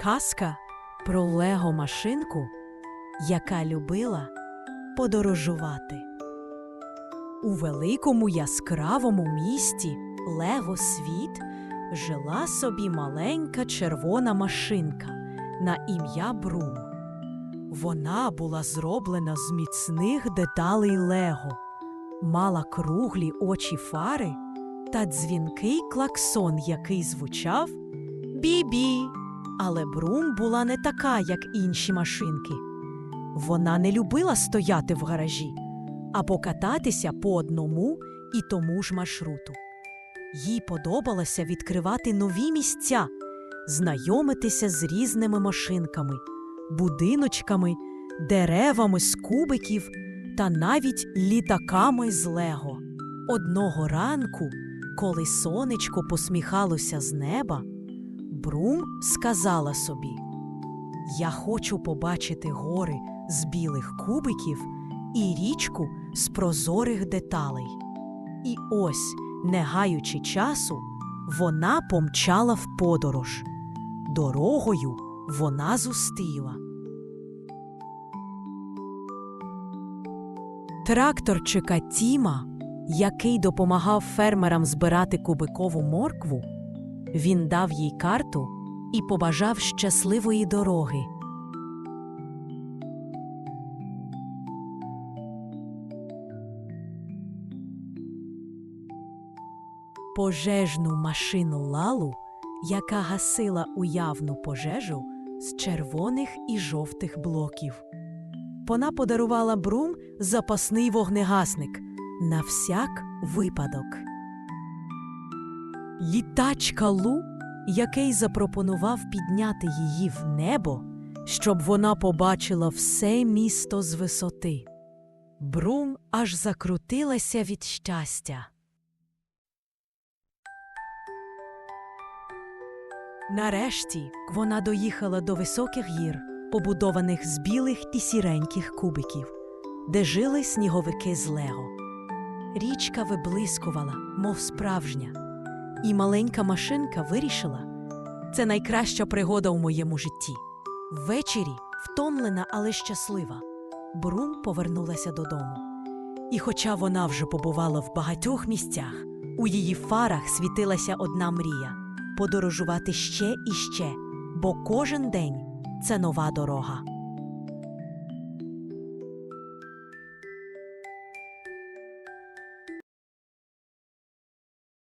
Казка про Лего машинку, яка любила подорожувати. У великому яскравому місті Лего Світ жила собі маленька червона машинка на ім'я Брум. Вона була зроблена з міцних деталей Лего, мала круглі очі фари та дзвінкий клаксон, який звучав Бі-бі. Але Брум була не така, як інші машинки. Вона не любила стояти в гаражі або кататися по одному і тому ж маршруту. Їй подобалося відкривати нові місця, знайомитися з різними машинками, будиночками, деревами з кубиків та навіть літаками з Лего. Одного ранку, коли сонечко посміхалося з неба, Брум сказала собі: Я хочу побачити гори з білих кубиків і річку з прозорих деталей. І ось, не гаючи часу, вона помчала в подорож. Дорогою вона зустріла. Тракторчика Тіма, який допомагав фермерам збирати кубикову моркву, він дав їй карту і побажав щасливої дороги. Пожежну машину лалу, яка гасила уявну пожежу з червоних і жовтих блоків. Вона подарувала Брум запасний вогнегасник на всяк випадок. Літачка Лу, який запропонував підняти її в небо, щоб вона побачила все місто з висоти. Брум аж закрутилася від щастя. Нарешті вона доїхала до високих гір, побудованих з білих і сіреньких кубиків, де жили сніговики з Лего. Річка виблискувала, мов справжня, і маленька машинка вирішила це найкраща пригода у моєму житті. Ввечері, втомлена, але щаслива, Брум повернулася додому. І хоча вона вже побувала в багатьох місцях, у її фарах світилася одна мрія подорожувати ще і ще, бо кожен день це нова дорога.